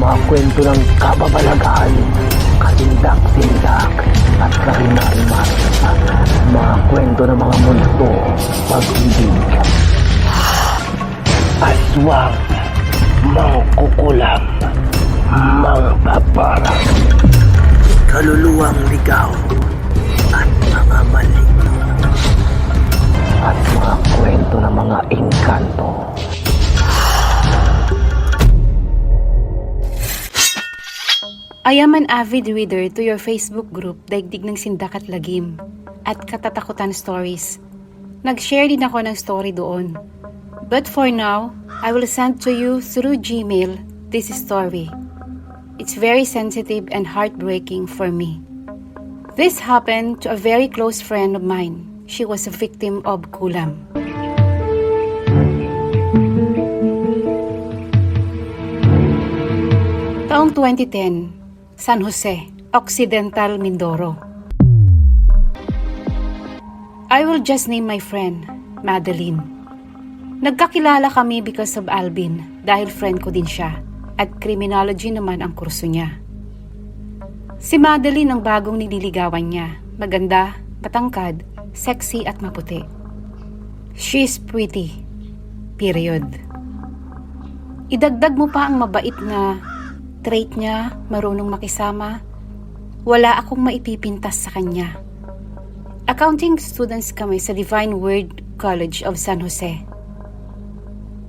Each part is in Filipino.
mga kwento ng kababalaghan, katindak-tindak, at karimar-mar. Mga kwento ng mga multo, pag-ibig. Aswang, mangkukulam, mangpaparang, kaluluwang ligaw, at mga maligno. At mga kwento ng mga engkanto. I am an avid reader to your Facebook group Daigdig ng Sindak at Lagim at Katatakutan Stories. Nag-share din ako ng story doon. But for now, I will send to you through Gmail this story. It's very sensitive and heartbreaking for me. This happened to a very close friend of mine. She was a victim of kulam. Taong 2010, San Jose, Occidental Mindoro. I will just name my friend, Madeline. Nagkakilala kami because of Alvin dahil friend ko din siya at criminology naman ang kurso niya. Si Madeline ang bagong nililigawan niya. Maganda, matangkad, sexy at maputi. She is pretty. Period. Idagdag mo pa ang mabait na trait niya, marunong makisama. Wala akong maipipintas sa kanya. Accounting students kami sa Divine Word College of San Jose.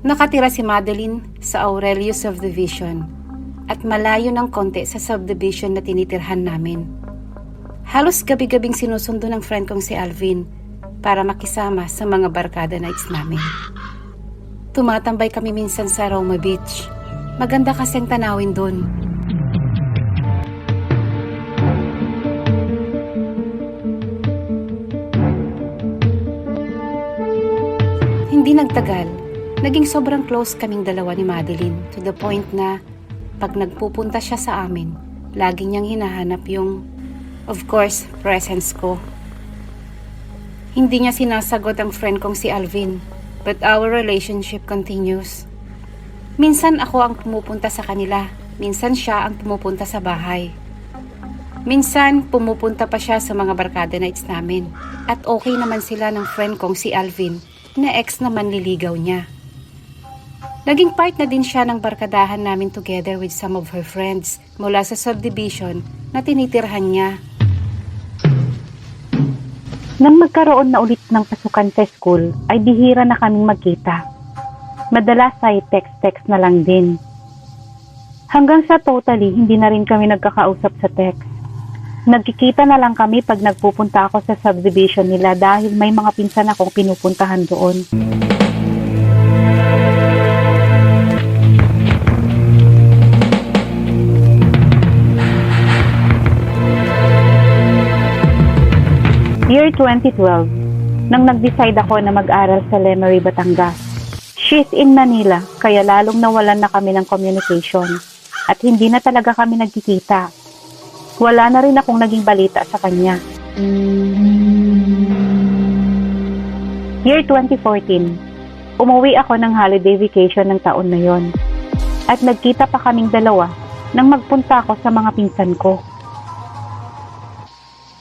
Nakatira si Madeline sa Aurelio Subdivision at malayo ng konti sa subdivision na tinitirhan namin. Halos gabi-gabing sinusundo ng friend kong si Alvin para makisama sa mga barkada nights namin. Tumatambay kami minsan sa Roma Beach. Maganda kasing tanawin doon. Hindi nagtagal, naging sobrang close kaming dalawa ni Madeline to the point na pag nagpupunta siya sa amin, lagi niyang hinahanap yung, of course, presence ko. Hindi niya sinasagot ang friend kong si Alvin, but our relationship continues. Minsan ako ang pumupunta sa kanila, minsan siya ang pumupunta sa bahay. Minsan, pumupunta pa siya sa mga barkada nights namin. At okay naman sila ng friend kong si Alvin, na ex na manliligaw niya. Naging part na din siya ng barkadahan namin together with some of her friends mula sa subdivision na tinitirhan niya. Nang magkaroon na ulit ng pasukan sa school, ay bihira na kaming magkita. Madalas ay text-text na lang din. Hanggang sa totally, hindi na rin kami nagkakausap sa text. Nagkikita na lang kami pag nagpupunta ako sa subdivision nila dahil may mga pinsan akong pinupuntahan doon. Year 2012, nang nag-decide ako na mag-aral sa Lemery, Batangas. She's in Manila, kaya lalong nawalan na kami ng communication at hindi na talaga kami nagkikita. Wala na rin akong naging balita sa kanya. Year 2014, umuwi ako ng holiday vacation ng taon na yon. At nagkita pa kaming dalawa nang magpunta ako sa mga pinsan ko.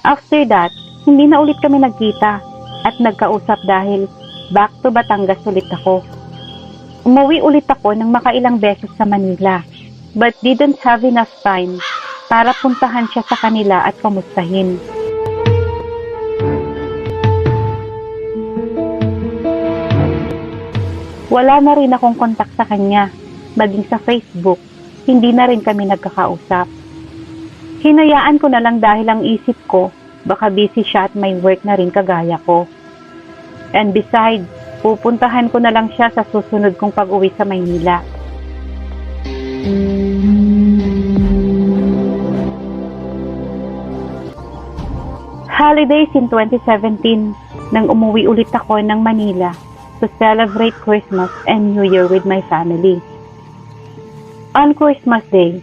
After that, hindi na ulit kami nagkita at nagkausap dahil back to Batangas ulit ako. Umuwi ulit ako ng makailang beses sa Manila but didn't have enough time para puntahan siya sa kanila at kamustahin. Wala na rin akong kontak sa kanya, maging sa Facebook, hindi na rin kami nagkakausap. Hinayaan ko na lang dahil ang isip ko, baka busy siya at may work na rin kagaya ko. And besides, pupuntahan ko na lang siya sa susunod kong pag-uwi sa Maynila. Holidays in 2017 nang umuwi ulit ako ng Manila to celebrate Christmas and New Year with my family. On Christmas Day,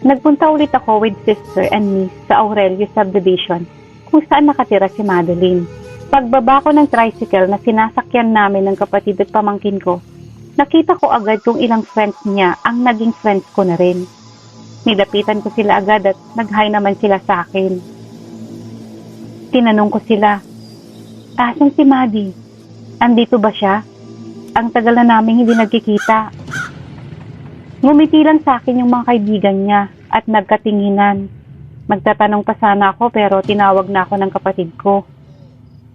nagpunta ulit ako with sister and niece sa Aurelio Subdivision kung saan nakatira si Madeline. Pagbaba ko ng tricycle na sinasakyan namin ng kapatid at pamangkin ko, nakita ko agad kung ilang friends niya ang naging friends ko na rin. Nilapitan ko sila agad at nag-hi naman sila sa akin. Tinanong ko sila, Asan si Maddie? Andito ba siya? Ang tagal na namin hindi nagkikita. Ngumiti lang sa akin yung mga kaibigan niya at nagkatinginan. Magtatanong pa sana ako pero tinawag na ako ng kapatid ko.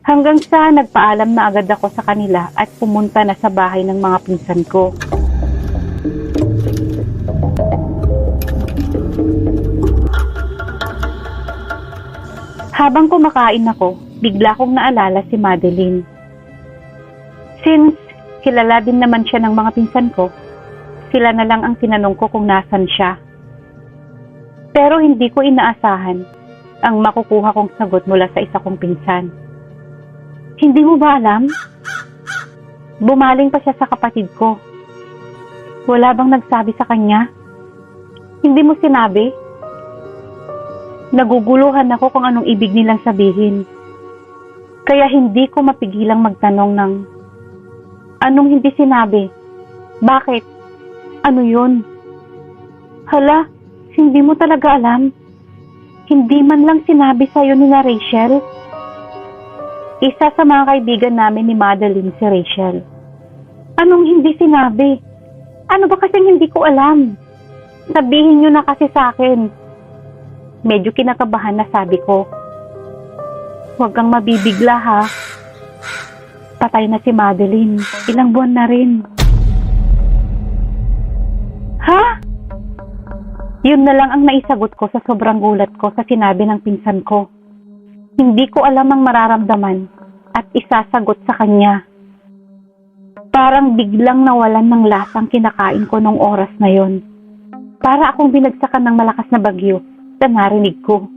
Hanggang sa nagpaalam na agad ako sa kanila at pumunta na sa bahay ng mga pinsan ko. Habang kumakain ako, bigla kong naalala si Madeline. Since kilala din naman siya ng mga pinsan ko, sila na lang ang tinanong ko kung nasan siya. Pero hindi ko inaasahan ang makukuha kong sagot mula sa isa kong pinsan. Hindi mo ba alam? Bumaling pa siya sa kapatid ko. Wala bang nagsabi sa kanya? Hindi mo sinabi? Naguguluhan ako kung anong ibig nilang sabihin. Kaya hindi ko mapigilang magtanong ng anong hindi sinabi? Bakit? Ano yun? Hala, hindi mo talaga alam? Hindi man lang sinabi sa'yo ni na Rachel? Isa sa mga kaibigan namin ni Madeline si Rachel. Anong hindi sinabi? Ano ba kasing hindi ko alam? Sabihin nyo na kasi sa akin. Medyo kinakabahan na sabi ko. Huwag kang mabibigla ha. Patay na si Madeline. Ilang buwan na rin. Ha? Yun na lang ang naisagot ko sa sobrang gulat ko sa sinabi ng pinsan ko. Hindi ko alam ang mararamdaman at isasagot sa kanya. Parang biglang nawalan ng lasang kinakain ko nung oras na yon. Para akong binagsakan ng malakas na bagyo na narinig ko.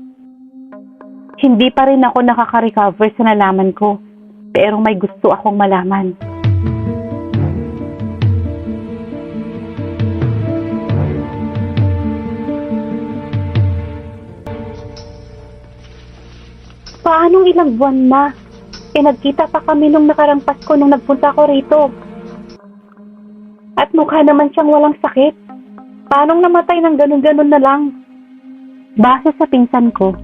Hindi pa rin ako nakaka-recover sa nalaman ko, pero may gusto akong malaman. Paanong ilang buwan na? E nagkita pa kami nung nakarang Pasko nung nagpunta ko rito. At mukha naman siyang walang sakit. Paanong namatay ng ganun-ganun na lang? Base sa pinsan ko,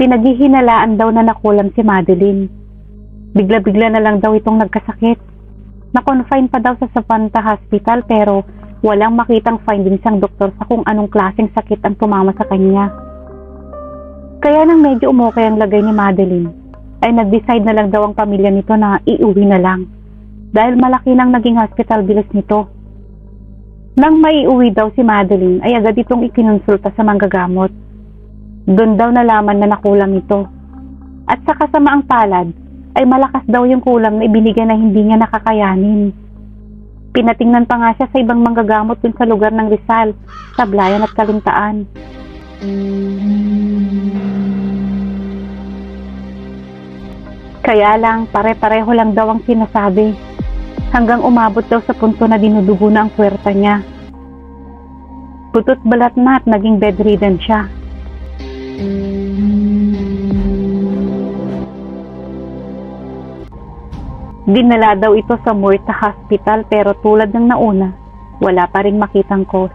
pinaghihinalaan daw na nakulam si Madeline. Bigla-bigla na lang daw itong nagkasakit. Na-confine pa daw sa Zapanta Hospital pero walang makitang findings ang doktor sa kung anong klaseng sakit ang tumama sa kanya. Kaya nang medyo umukay ang lagay ni Madeline, ay nag-decide na lang daw ang pamilya nito na iuwi na lang. Dahil malaki nang naging hospital bills nito. Nang maiuwi daw si Madeline, ay agad itong ikinonsulta sa manggagamot. Doon daw nalaman na nakulam ito. At sa kasamaang palad, ay malakas daw yung kulam na ibinigay na hindi niya nakakayanin. Pinatingnan pa nga siya sa ibang manggagamot dun sa lugar ng Rizal, Sablayan at Kalintaan. Kaya lang, pare-pareho lang daw ang sinasabi. Hanggang umabot daw sa punto na dinudugo na ang puwerta niya. Putot balat na at naging bedridden siya. Dinala daw ito sa Murta Hospital pero tulad ng nauna, wala pa rin makitang cause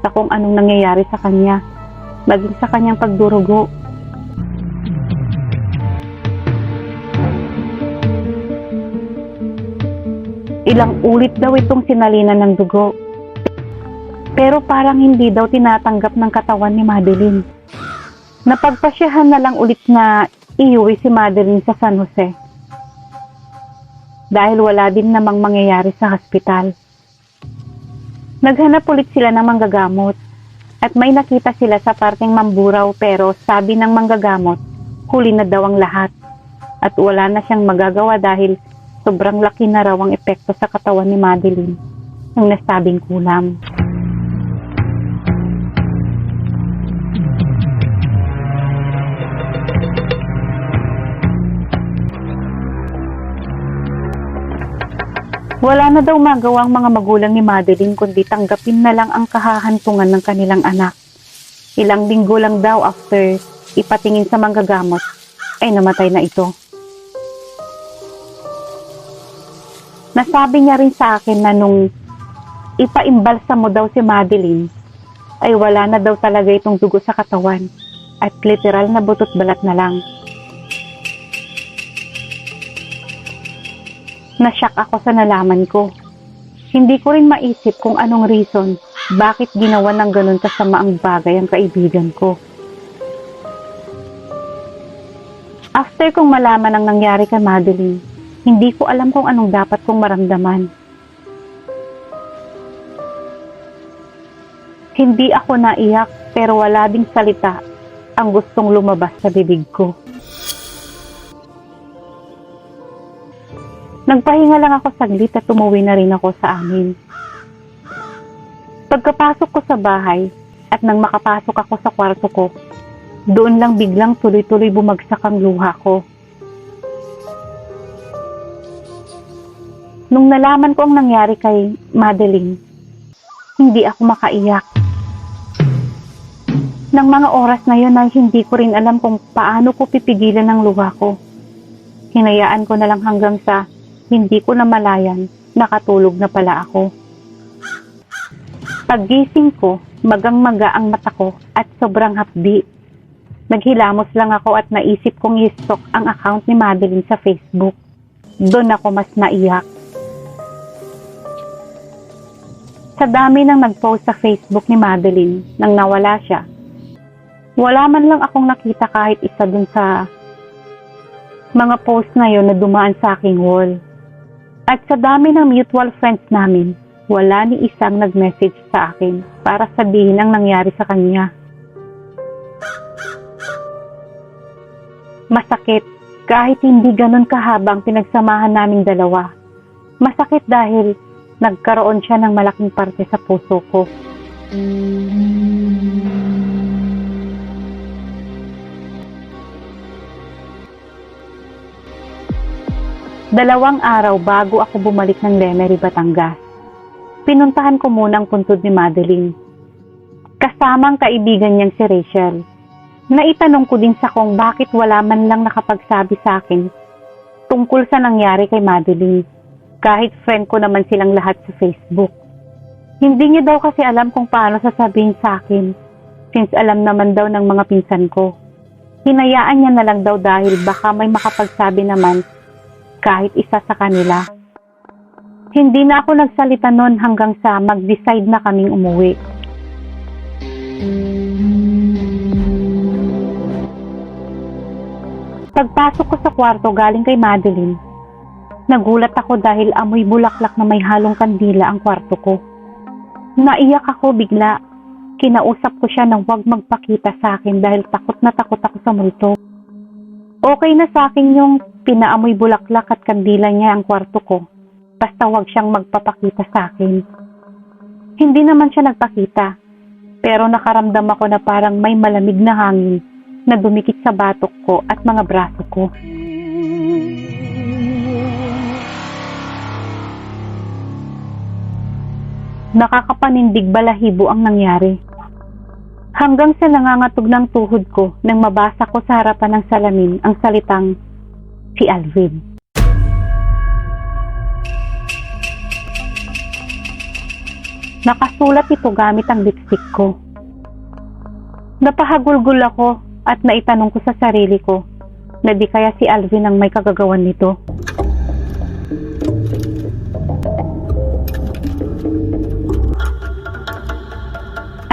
sa kung anong nangyayari sa kanya, maging sa kanyang pagdurugo. Ilang ulit daw itong sinalinan ng dugo. Pero parang hindi daw tinatanggap ng katawan ni Madeline. Napagpasyahan na lang ulit na iuwi si Madeline sa San Jose. Dahil wala din namang mangyayari sa hospital. Naghanap ulit sila ng manggagamot at may nakita sila sa parting Mamburaw pero sabi ng manggagamot, huli na daw ang lahat at wala na siyang magagawa dahil sobrang laki na raw ang epekto sa katawan ni Madeline ng nasabing kulam. Wala na daw magawa ang mga magulang ni Madeline kundi tanggapin na lang ang kahahantungan ng kanilang anak. Ilang linggo lang daw after ipatingin sa manggagamot ay namatay na ito. Nasabi niya rin sa akin na nung ipaimbalsa mo daw si Madeline, ay wala na daw talaga itong dugo sa katawan at literal na butot balat na lang. Nasyak ako sa nalaman ko. Hindi ko rin maisip kung anong reason bakit ginawa ng ganun kasamaang bagay ang kaibigan ko. After kong malaman ang nangyari kay Madeline, hindi ko alam kung anong dapat kong maramdaman. Hindi ako naiyak pero wala ding salita ang gustong lumabas sa bibig ko. Nagpahinga lang ako saglit at umuwi na rin ako sa amin. Pagkapasok ko sa bahay at nang makapasok ako sa kwarto ko, doon lang biglang tuloy-tuloy bumagsak ang luha ko. Nung nalaman ko ang nangyari kay Madeline, hindi ako makaiyak. Nang mga oras na yun ay hindi ko rin alam kung paano ko pipigilan ang luha ko. Hinayaan ko na lang hanggang sa hindi ko namalayan, nakatulog na pala ako. Paggising ko, magang-maga ang mata ko at sobrang hapdi. Naghilamos lang ako at naisip kong i-stalk ang account ni Madeline sa Facebook. Doon ako mas naiyak. Sa dami ng nag-post sa Facebook ni Madeline nang nawala siya, wala man lang akong nakita kahit isa dun sa mga post na yon na dumaan sa aking wall. At sa dami ng mutual friends namin, wala ni isang nag-message sa akin para sabihin ang nangyari sa kanya. Masakit kahit hindi ganun kahaba ang pinagsamahan naming dalawa. Masakit dahil nagkaroon siya ng malaking parte sa puso ko. Dalawang araw bago ako bumalik ng Lemery, Batangas. Pinuntahan ko muna ang puntod ni Madeline. Kasamang kaibigan niyang si Rachel. Naitanong ko din sa kung bakit wala man lang nakapagsabi sa akin tungkol sa nangyari kay Madeline. Kahit friend ko naman silang lahat sa Facebook. Hindi niya daw kasi alam kung paano sasabihin sa akin since alam naman daw ng mga pinsan ko. Hinayaan niya na lang daw dahil baka may makapagsabi naman kahit isa sa kanila. Hindi na ako nagsalita noon hanggang sa mag-decide na kaming umuwi. Pagpasok ko sa kwarto galing kay Madeline, nagulat ako dahil amoy bulaklak na may halong kandila ang kwarto ko. Naiyak ako bigla. Kinausap ko siya na huwag magpakita sa akin dahil takot na takot ako sa multo. Okay na sa akin yung pinaamoy bulaklak at kandila niya ang kwarto ko. Basta huwag siyang magpapakita sa akin. Hindi naman siya nagpakita. Pero nakaramdam ako na parang may malamig na hangin na dumikit sa batok ko at mga braso ko. Nakakapanindig balahibo ang nangyari. Hanggang sa nangangatog ng tuhod ko nang mabasa ko sa harapan ng salamin ang salitang si Alvin. Nakasulat ito gamit ang lipstick ko. Napahagulgul ako at naitanong ko sa sarili ko na di kaya si Alvin ang may kagagawan nito.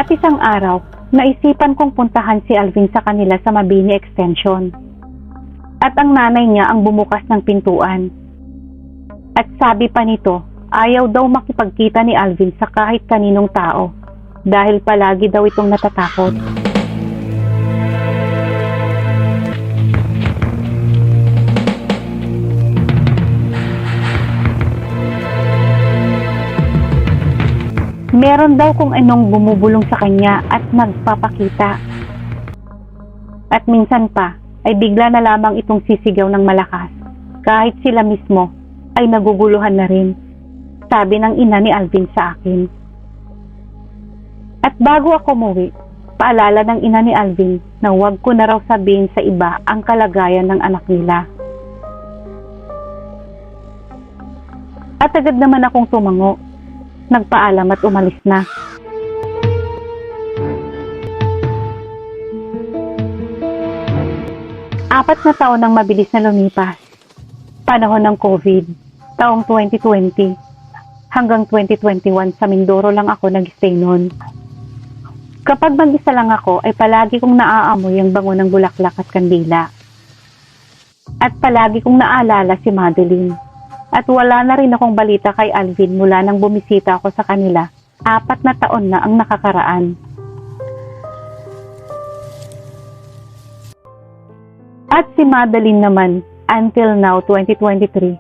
At isang araw, naisipan kong puntahan si Alvin sa kanila sa Mabini Extension. At ang nanay niya ang bumukas ng pintuan. At sabi pa nito, ayaw daw makipagkita ni Alvin sa kahit kaninong tao dahil palagi daw itong natatakot. Meron daw kung anong bumubulong sa kanya at nagpapakita. At minsan pa ay bigla na lamang itong sisigaw ng malakas. Kahit sila mismo ay naguguluhan na rin. Sabi ng ina ni Alvin sa akin. At bago ako muwi, paalala ng ina ni Alvin na huwag ko na raw sabihin sa iba ang kalagayan ng anak nila. At agad naman akong tumango nagpaalam at umalis na. Apat na taon ang mabilis na lumipas. Panahon ng COVID, taong 2020, hanggang 2021 sa Mindoro lang ako nag-stay noon. Kapag mag-isa lang ako ay palagi kong naaamoy ang bango ng bulaklak at kandila. At palagi kong naalala si Madeline at wala na rin akong balita kay Alvin mula nang bumisita ako sa kanila. Apat na taon na ang nakakaraan. At si Madeline naman, until now, 2023.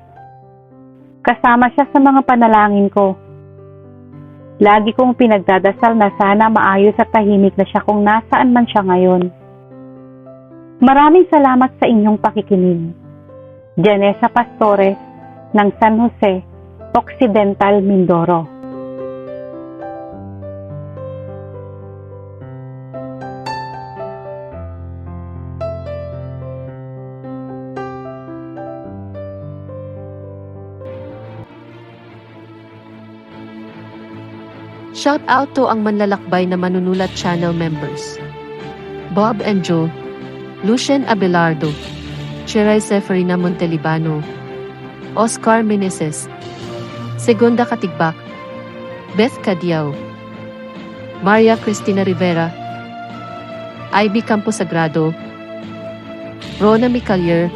Kasama siya sa mga panalangin ko. Lagi kong pinagdadasal na sana maayos at tahimik na siya kung nasaan man siya ngayon. Maraming salamat sa inyong pakikinig. Janessa Pastores ng San Jose, Occidental, Mindoro. Shout out to ang manlalakbay na manunulat channel members. Bob and Joe, Lucien Abelardo, Chiray Seferina Montelibano, Oscar Meneses, Segunda Katigbak, Beth Cadiao, Maria Cristina Rivera, Ivy Campo Sagrado, Rona Micalier,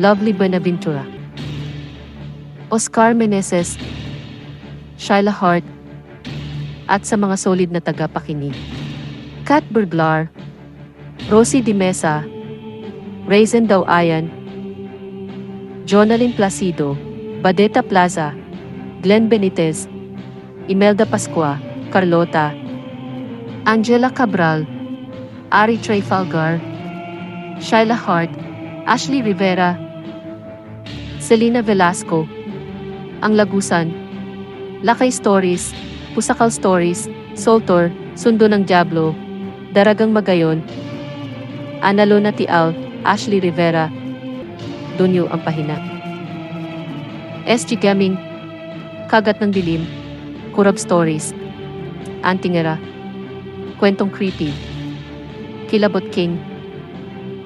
Lovely Buenaventura, Oscar Meneses, Shyla Hart, at sa mga solid na tagapakinig. Kat Burglar, Rosie Di Mesa, Raisin Dawayan, Jonalyn Placido, Badeta Plaza, Glenn Benitez, Imelda Pascua, Carlota, Angela Cabral, Ari Trafalgar, Shyla Hart, Ashley Rivera, Selena Velasco, Ang Lagusan, Lakay Stories, Pusakal Stories, Soltor, Sundo ng Diablo, Daragang Magayon, Analona Tial, Ashley Rivera, Dunyo ang Pahina. SG Gaming, Kagat ng Dilim, Kurab Stories, Antingera, Kwentong Creepy, Kilabot King,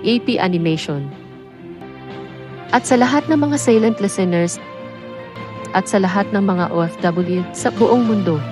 AP Animation. At sa lahat ng mga silent listeners at sa lahat ng mga OFW sa buong mundo,